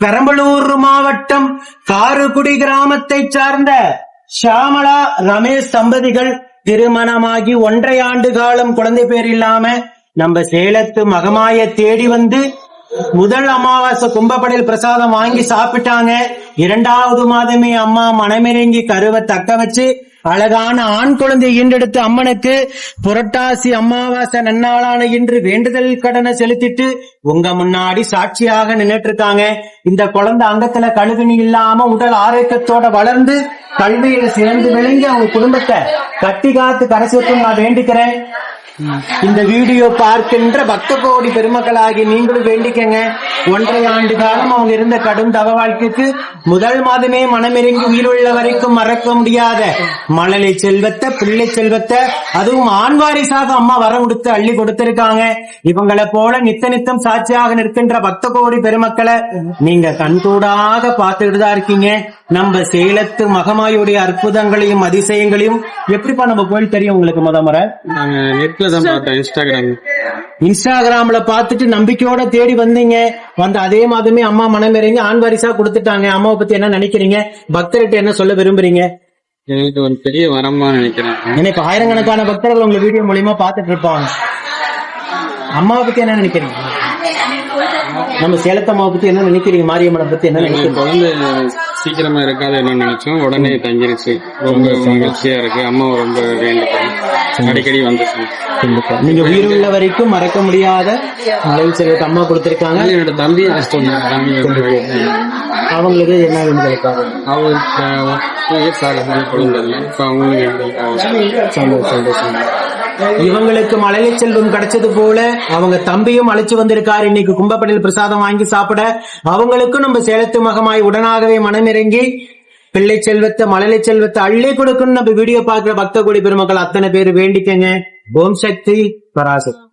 பெரம்பலூர் மாவட்டம் காருக்குடி கிராமத்தை சார்ந்த ஷியாமளா ரமேஷ் தம்பதிகள் திருமணமாகி ஒன்றை ஆண்டு காலம் குழந்தை பேர் இல்லாம நம்ம சேலத்து மகமாய தேடி வந்து முதல் அமாவாசை கும்பப்படையில் பிரசாதம் வாங்கி சாப்பிட்டாங்க. இரண்டாவது மாதமே அம்மா மனமிறங்கி கருவை தக்க வச்சு அழகான ஆண் குழந்தை ஈண்டெடுத்து அம்மனுக்கு புரட்டாசி அமாவாசை நன்னாளான இன்று வேண்டுதல் கடனை செலுத்திட்டு உங்க முன்னாடி சாட்சியாக நின்னுட்டு இருக்காங்க இந்த குழந்தை அங்கத்துல கழுவினி இல்லாம உடல் ஆரோக்கியத்தோட வளர்ந்து கல்வியில சிறந்து விளங்கி அவங்க குடும்பத்தை கட்டி காத்து கரைசி நான் வேண்டிக்கிறேன். இந்த வீடியோ பார்க்கின்ற பக்த கோடி பெருமக்களாகி நீங்களும் வேண்டிக்கங்க. ஒன்றரை ஆண்டு காலம் அவங்க இருந்த கடும் தவ வாழ்க்கைக்கு முதல் மாதமே மனமிறங்கி உயிருள்ள வரைக்கும் மறக்க முடியாத மழலை செல்வத்தை பிள்ளை செல்வத்தை அதுவும் ஆண் வாரிசாக அம்மா வர கொடுத்து அள்ளி கொடுத்திருக்காங்க. இவங்களை போல நித்த நித்தம் சாட்சியாக நிற்கின்ற பக்த கோடி பெருமக்களை நீங்க கண்கூடாக பார்த்துக்கிட்டு தான் இருக்கீங்க. நம்ம சேலத்து மகமாயுடைய அற்புதங்களையும் அதிசயங்களையும் எப்படிப்பா நம்ம கோயில் தெரியும் உங்களுக்கு முத முறை? நாங்க நெட்ல தான் பார்த்தோம் இன்ஸ்டாகிராம். இன்ஸ்டாகிராம்ல பார்த்துட்டு நம்பிக்கையோட தேடி வந்தீங்க. வந்து அதே மாதமே அம்மா மனமிறங்கி ஆண் வாரிசா கொடுத்துட்டாங்க. அம்மாவை பத்தி என்ன நினைக்கிறீங்க? பக்தர்கிட்ட என்ன சொல்ல விரும்புறீங்க? எனக்கு ஒரு பெரிய வரமா நினைக்கிறேன். ஏன்னா இப்ப ஆயிரக்கணக்கான பக்தர்கள் உங்க வீடியோ மூலியமா பார்த்துட்டு இருப்பாங்க. அம்மாவை பத்தி என்ன நினைக்கிறீங்க? நம்ம சேலத்து அம்மாவை பத்தி என்ன நினைக்கிறீங்க? மாரியம்மனை பத்தி என்ன நினைக்கிறீங்க? குழந்தை சீக்கிரமா இருக்காது என்ன நினைச்சோம்? உடனே தங்கிருச்சு. ரொம்ப மகிழ்ச்சியா இருக்கு. அம்மாவை ரொம்ப வேண்டிக்கிறேன் அடிக்கடி நீங்க உயிருள்ள வரைக்கும் மறக்க முடியாத மலையில் செல்வத்தை அம்மா கொடுத்திருக்காங்க. என்னோட தம்பி அவங்களுக்கு என்ன அவங்களும் எங்களுக்கு சந்தோஷம் சந்தோஷம். இவங்களுக்கு மழலை செல்வம் கிடைச்சது போல அவங்க தம்பியும் அழைச்சு வந்திருக்காரு. இன்னைக்கு கும்பப்படையில் பிரசாதம் வாங்கி சாப்பிட அவங்களுக்கும் நம்ம சேலத்து மகமாய் உடனாகவே மனமிறங்கி பிள்ளை செல்வத்தை மழலை செல்வத்தை அள்ளி கொடுக்கணும் நம்ம வீடியோ பாக்குற பக்த கோடி பெருமக்கள் அத்தனை பேர் வேண்டிக்கங்க. ஓம் சக்தி பராசக்தி.